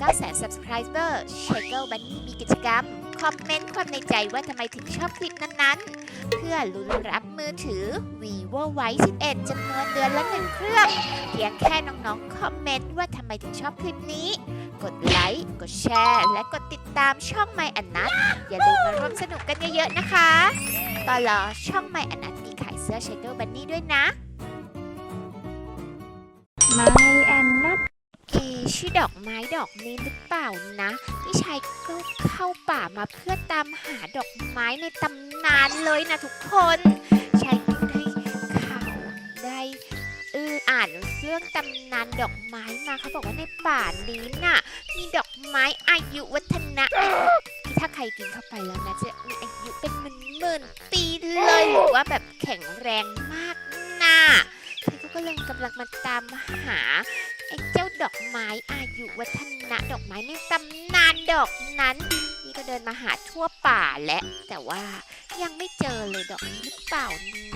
9แสน subscriber s h a k e Bunny มีกิจกรรม คอมเมนต์ความในใจว่าทำไมถึงชอบคลิปนั้นๆ เพื่อลุ้นรับมือถือ vivo y 11จำนวนเดือนละหนึ่งเครื่อง เพียงแค่น้องๆ คอมเมนต์ว่าทำไมถึงชอบคลิปนี้ กดไลค์ กดแชร์ และกดติดตามช่อง My อันนัทอย่าลืมมาร่วมสนุกกันเยอะๆ นะคะตอนรอช่อง My อันนัทมีขายเสื้อ s h a k e Bunny ด้วยนะไม่แอนนัท ชื่อดอกไม้ดอกนี้หรือเปล่านะพี่ชายก็เข้าป่ามาเพื่อตามหาดอกไม้ในตำนานเลยนะทุกคนชายก็ได้ข่าวได้เอออ่านเรื่องตำนานดอกไม้มาเขาบอกว่าในป่านี้น่ะ มีดอกไม้อายุวัฒนะที่ถ้าใครกินเข้าไปแล้วนะจะมีอายุเป็นหมื่นๆปีเลยหรือว่าแบบแข็งแรงมากน่ะชายก็กำลังกำลังมาตามหาไอ้เจ้า ดอกไม้อายุวัฒนะดอกไม้ในตำนานดอกนั้นนี่ก็เดินมาหาทั่วป่าและ แต่ว่ายังไม่เจอเลยดอกนี้หรือเปล่า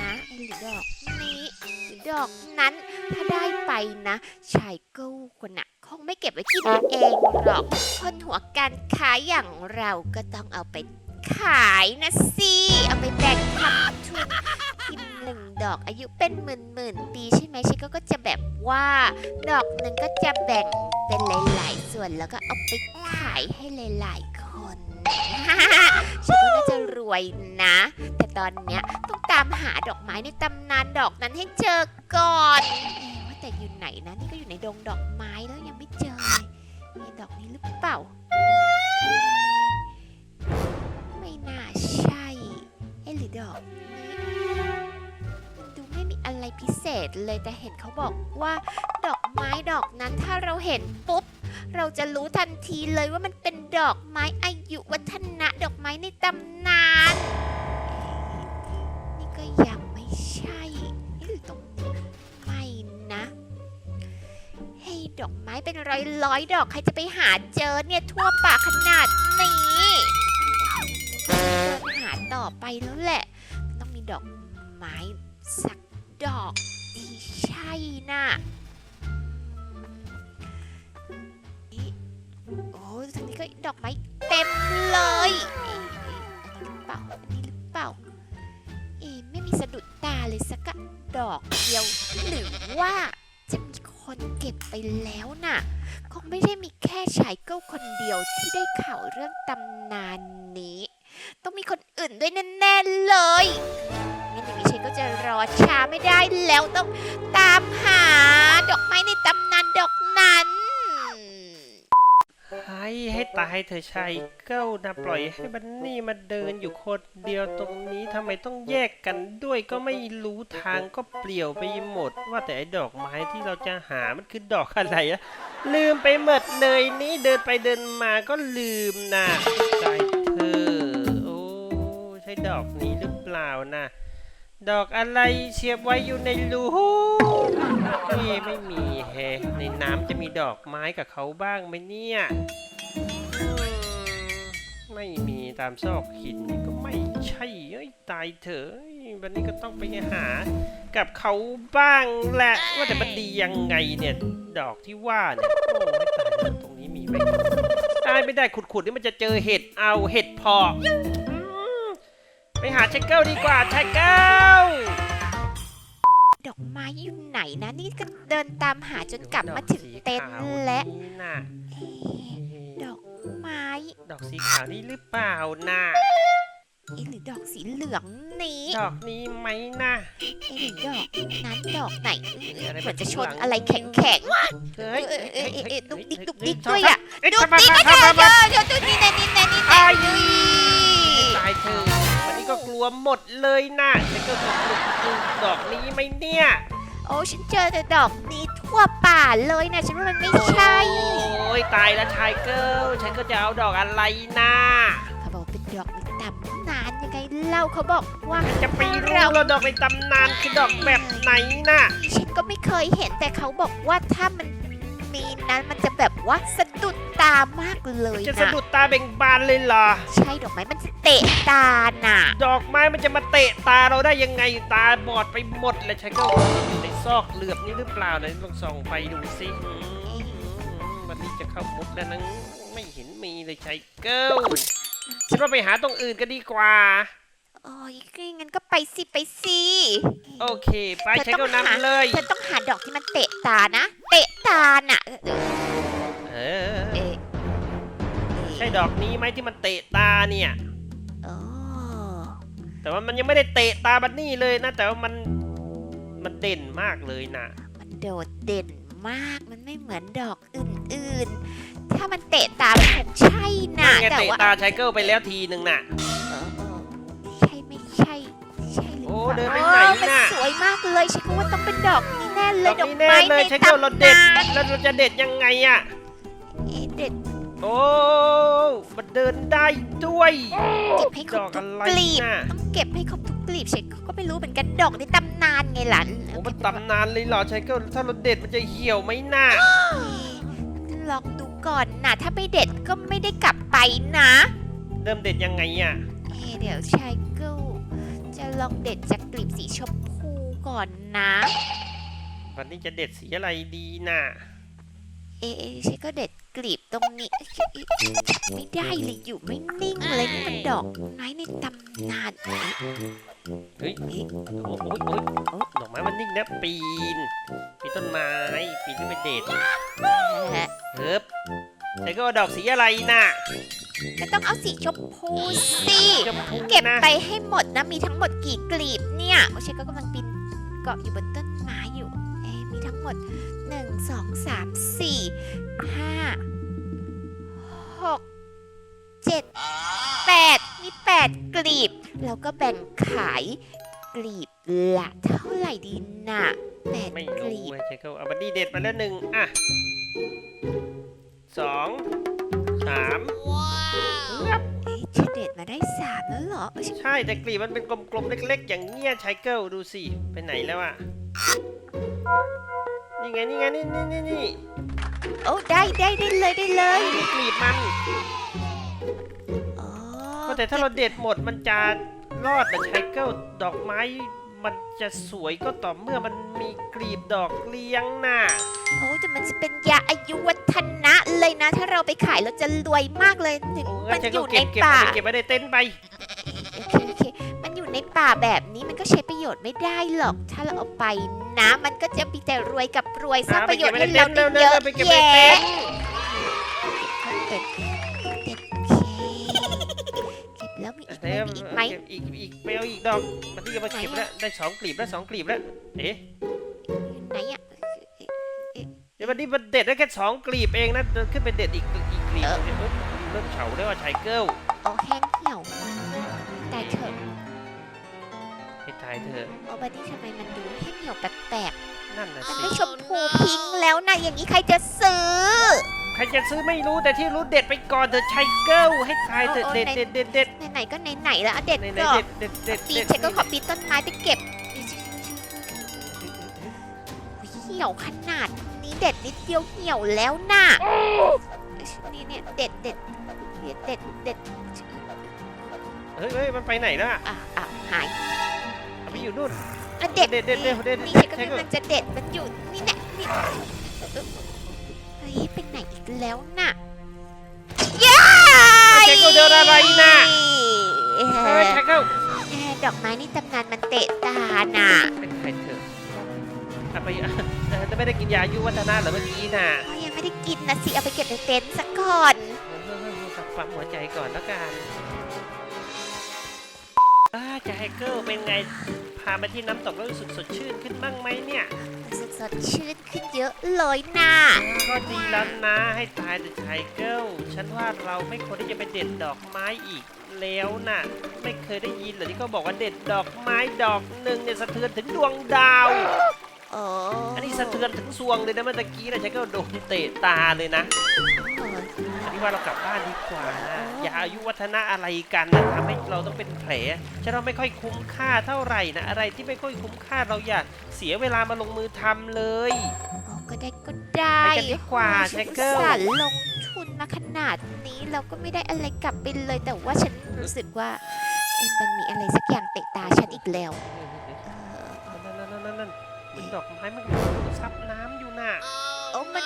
นะหรือดอกนี้หรือดอกนั้นถ้าได้ไปนะชายเก้าคนน่ะคงไม่เก็บไว้กินเองหรอกคนหัวการค้าอย่างเราก็ต้องเอาไปขายนะสิเอาไปแบ่งทำทุนกินหนึ่งด อกอายุเป็นหมื่นหมื่นปีใช่ไหมชิก็ก็จะแบบว่า ดอกหนึ่งก็จะแบ่งเป็นหลาย ๆ ส่วนแล้วก็เอาไปขายให้หลาย ๆ คนฉันก็น่าจะรวยนะ แต่ตอนเนี้ยต้องตามหาดอกไม้ในตำนานดอกนั้นให้เจอก่อนว่าแต่อยู่ไหนนะนี่ก็อยู่ในดงดอกไม้แล้วยังไม่เจอเลยมีดอกนี้หรือเปล่าไม่น่าใช่เอ๊หรือดอกนี้ อะไรพิเศษเลยแต่เห็นเขาบอกว่า ดอกไม้ดอกนั้นถ้าเราเห็นปุ๊บ เราจะรู้ทันทีเลยว่ามันเป็นดอกไม้อายุวัฒนะดอกไม้ในตำนาน นี่ก็ยังไม่ใช่เอ๊ะหรือตรงนี้ไม่นะเฮ้ดอกไม้เป็นร้อยร้อยๆดอกใครจะไปหาเจอเนี่ยทั่วป่าขนาดนี้เดินหาต่อไปแล้วแหละ ต้องมีดอกไม้ อกที่ใช่น่ะโอ้ทางนี้ก็ดอกไม้เต็มเลยเอ๊ะเอ๊ะอันนี้หรือเปล่าอันนี้หรือเปล่า เอ๊ไม่มีสะดุดตาเลยสักดอกเดียว หรือว่าจะมีคนเก็บไปแล้วน่ะ คงไม่ใช่มีแค่ชายเก้าคนเดียวที่ได้ข่าวเรื่องตำนานนี้ ต้องมีคนอื่นด้วยแน่ๆเลย งั้นอย่างนี้ฉันก็จะรอช้าไม่ได้แล้วต้องตามหาดอกไม้ในตำนานดอกนั้น ให้ให้ตายเธอชายเก้านะปล่อยให้บันนี่มาเดินอยู่คนเดียวตรงนี้ทำไมต้องแยกกันด้วยก็ไม่รู้ทางก็เปลี่ยวไปหมด ว่าแต่ไอ้ดอกไม้ที่เราจะหามันคือดอกอะไรอะลืมไปหมดเลยนี่เดินไปเดินมาก็ลืมนะตายเธอ โอ้ใช่ดอกนี้หรือเปล่านะ ดอกอะไรเสียบไว้อยู่ในรูนี่ไม่มีแฮในน้ำจะมีดอกไม้กับเขาบ้างไหมเนี่ย ไม่มีตามซอกหินก็ไม่ใช่เอ้ยตายเถอะวันนี้ก็ต้องไปหา กับเขาบ้างแหละว่าแต่มันดียังไงเนี่ย ดอกที่ว่าเนี่ยโอ้ยตายตรงนี้มีไหมตายไม่ได้ขุดๆนี่มันจะเจอเห็ดเอาเห็ดพอ ไปหาเชคเกิลดีกว่าเชคเกิลดอกไม้อยู่ไหนนะ นี่ก็เดินตามหาจนกลับมาถึงเต็นท์และดอกสีขาวนี่น่ะเอ๊ะดอกไม้ดอกสีขาวนี่หรือเปล่าน่ะเอ๊ะหรือดอกสีเหลืองนี้ดอกนี้ไหมน่ะเอ๊ะหรือดอกนั้นดอกไหนเอ๊ะอะไรเหมือนจะชนข้างหลังอะไรแข็งๆ เฮ้ยเอ๊ะเอ๊ะเอ๊ะเอ๊ะดุกดิกดุกดิกเฮ้ด้วยอะเอ้ยดุกทำไมดิกทำไมก็เธอทำไมเธอเธอนี่แน่นี่แน่นี่แน่อายุนี่ตายเธอวันนี้ ก็กลัวหมดเลยนะฉันก็ตกหลุมดูดอกนี้ไหมเนี่ยโอ้ฉันเจอแต่ดอกนี้ทั่วป่าเลยนะฉันว่ามันไม่ใช่ โอ้ยตายแล้วชายเกิลฉันก็จะเอาดอกอะไรนะเขาบอกเป็นดอกในตำนานยังไงเล่าเขาบอกว่าจะไปรู้แล้วดอกในตำนานคือดอกแบบไหนน่ะฉันก็ไม่เคยเห็นแต่เขาบอกว่าถ้ามัน มีนั้นมันจะแบบว่าสะดุดตามากเลยจะสะนะดุดตาเบ่งบานเลยเหรอ ใช่ดอกไม้มันจะเตะตาน่ะ ดอกไม้มันจะมาเตะตาเราได้ยังไงตาบอดไปหมดเลยชายเกิลอยู่ในซอกเหลือบนี้หรือเปล่าไหนลองส่องไปดูสิอืมวันนี้จะเข้ามุกแล้วนะชายเกิลฉันว่าไปหาตรงอื่นก็ดีกว่า โอ้ยงั้นก็ไปสิไปสิ โอเค ไปชายเกิลนำเลย เธอต้องหาดอกที่มันเตะตานะ เตะตาน่ะเออเออ เอ๊ะใช่ดอกนี้ไหมที่มันเตะตาเนี่ย โอ้แต่ว่ามันยังไม่ได้เตะตาบันนี่เลยนะ แต่ว่ามันมันเด่นมากเลยนะมันโดดเด่นมากมันไม่เหมือนดอกอื่นๆ ถ้ามันเตะตามันคงใช่นะนี่ไงแต่เตะว่า ตาชายเกิลไปแล้วทีหนึ่งน่ะ อโอ้เปล่าเดินไปไหนอ๋อมันน่ะสวยมากเลยฉันก็ว่าต้องเป็นดอกนี้แน่เลดยอกดอกนี้แน่ไม้เลในยชายเกิลเราเด็ดตำนานแล้วเราจะเด็ดยังไงอะเอ๊ะเด็ดโอ้มันเดินได้ด้วย เก็บให้ครดบอกทุกอะไรกลีบน่ะ ต้องเก็บให้ครบทุกกลีบฉันก็ไม่รู้เหมือนกันดอกในตำนานไงล่ะโอ้มันตำนานเลยเหรอชายเกิลถ้าเราเด็ดมันจะเหี่ยวไหมน่ะลองดูก่อนนะถ้าไม่เด็ดก็ไม่ได้กลับไปนะ เริ่มเด็ดยังไงอะ เอ๊ะเดี๋ยวชายเกิ ลจะลองเด็ดจากกลีบสีชมพูก่อนนะ วันนี้จะเด็ดสีอะไรดีน่ะ เอ๊ะฉันก็เด็ดกลีบตรงนี้ ไม่ได้เลยอยู่ไม่นิ่งเลยนี่มันดอกไม้ในตำนานเฮ้ยโอ้โอ้ยโอ้ยโอ้ยดอกไม้มันนิ่งนะปีน ปีนต้นไม้ ปีนขึ้นไปเด็ดเอ๊ะเฮ้บชายเกิลเอาดอกสีอะไรน่ะ ก็ต้องเอาสีชมพูสิชมพูเก็บนะไปให้หมดนะมีทั้งหมดกี่กลีบเนี่ยโอเชก็กำลังปีนเกาะอยู่บนต้นไม้อยู่เอ๊ะมีทั้งหมด 1 2 3 4 5 6 7 8 มี 8 กลีบ แล้วก็แบ่งขายกลีบละเท่าไหร่ดีน่ะแปดไม่กรู้ลีบเว้ยชายเกิลเอาบันดี้เด็ดมาแล้วหนึ่งอะสอง สามงับเอ๊ะฉันเด็ดมาได้สามแล้วเหรอเอ้ยฉันใช่แต่กลีบมันเป็นกลมๆ เล็กๆ อย่างเงี้ยชายเกิลดูสิไปไหนแล้วอะ นี่ไงนี่ไงนี่นี่นี่นี่โอ้ได้ได้ได้เลยได้เลยนี่กลีบมันอ๋อก็แต่ถ้าเราเด็ดหมดมันจะรอดแต่ชายเกิลดอกไม้ มันจะสวยก็ต่อเมื่อมันมีกลีบดอกเลี้ยงน่ะ โอ้แต่มันจะเป็นยาอายุวัฒนะเลยนะ ถ้าเราไปขายเราจะรวยมากเลยหนึ่งโอ้มังั้นนชายอเกิลยู่ในเก็บเก็บป่าเอาไปเก็บไว้ในเต็นท์ไป โอเคโอเคมันอยู่ในป่าแบบนี้มันก็ใช้ประโยชน์ไม่ได้หรอก ถ้าเราเอาไปนะ มันก็จะมีแต่รวยกับรวยสร้างประโยชน์ให้เราได้เยอะไปเก็บไว้ในเต็แยะ บแล้วมีอีกไหมเดี๋ยวมีอีกไหมเก็บอีกอีกไปเอาอีกดอกมันที่จะมาเก็บแล้วได้สองกลีบแล้วสองกลีบแล้วเอ๊ะไหนอะ เดี๋ยววันนี้มันเด็ดได้แค่สองกลีบเองนะเดินขึ้นไปเด็ดอีกอีกกลีบเดี๋ยวเอ้ยเริ่มเฉาได้ว่าชายเกิลโอ้แห้งเหี่ยว แต่เถอะให้ตายเถอะโอ้บัดนี้ทำไมมันดูแห้งเหี่ยวแปลกนั่นน่ะๆมันสิไม่ชมพูพิงค์แล้วนะอย่างนี้ใครจะซื้อใค รจะซื้อไม่รู้แต่ที่รู้เด็ดไปก่อนเถอะชายเกิลให้ตายเถอะโอ้โอ้เด็ดในเด็ดเด็ดเด็ดไหนๆก็ไหนๆแล้วเอาเด็ดไหนก็ๆเด็ดเด็ดเด็ดปีเด็นดเช็คก็ขอปีนต้นไม้ไปเก็บเหี่ยวขนาดนี้เด็ดนิดเดียวเหี่ยวแล้วน่ะนี่เนี่ยเด็ดเด็ดเด็ดเด็ดเด็ดเฮ้ยเฮ้ยมันไปไหนแล้วอะอะอะหายเอาไปอยู่นู่นอะเด็ดเด็ดเด็ดเด็ดเด็ดนี่เช็คก็เช็คก่อนกำลังจะเด็ดมันอยู่นี่แหละนี่เฮ้ ยเป็นไหนอีกแล้วน่ะย้าเช็คก็เดินอะไรน่ะเอเฮ้ยอชายเกิลแม่ดอกไม้นี่ตำนานมันเตะตาน่ะเป็นใครเถอะเอาไปเออจะไม่ได้กินยาอายุวัฒนะเหรอเมื่อกี้น่ะเขายังไม่ได้กินนะสิ เอาไปเก็บในเต็นท์สักก่อนสักปั๊มหัวใจก่อนแล้วกันอ่า จะให้เกิลเป็นไง พามาที่น้ำตกแล้วรู้สึกสดชื่นขึ้นบ้างไหมเนี่ย รู้สึกสดชื่นขึ้นเยอะเลยนะก็ดีแล้วนะให้ตายแต่ชายเกิลฉันว่าเราไม่ควรที่จะไปเด็ดดอกไม้อีกแล้วน่ะ ไม่เคยได้ยินเหรอที่เขาบอกว่าเด็ดดอกไม้ดอกหนึ่งเนี่ยสะเทือนถึงดวงดาวโอ้อันนี้สะเทือนถึงซวงเลยนะเมื่อตะกี้นะชายเกิลโดนเตะตาเลยนะ อันนี้ว่าเรากลับบ้านดีกว่านะอย่าอายุวัฒนะอะไรกันนะทำให้เราต้องเป็นแผลฉันเราไม่ค่อยคุ้มค่าเท่าไหร่นะ อะไรที่ไม่ค่อยคุ้มค่าเราอย่าเสียเวลามาลงมือทำเลยโอ้ก็ได้ก็ได้ไปกันดีกว่าโอ้แจ็คเกิลฉันอุตส่าห์ลงทุนมาขนาดนี้เราก็ไม่ได้อะไรกลับไปเลยแต่ว่าฉันรู้สึกว่าเอ็มมันมีอะไรสักอย่างเตะตาฉันอีกแล้วเออนั่นนั่นนั่นนั่นนั่นเหมือนดอกไม้มันซับน้ำอยู่น่ะโอ้มัน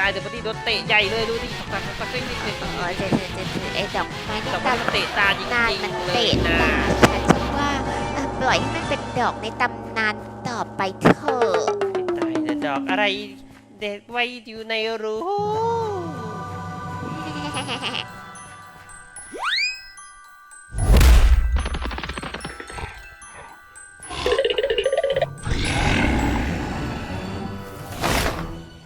ตายแต่พอดีโดนเตะใหญ่เลยดูดิตักตักตักเต้นนิดหนึ่งอ๋อเจเจเจเจไอ้ดอกไม้นี่ตาเตะตาจริงนานมัเลเตะยนะาฉันคิดว่าปล่อยให้มันเป็นดอกในตำนานต่อไปเถอะตายแต่ดอกอะไรเด็กไว้อยู่ในรู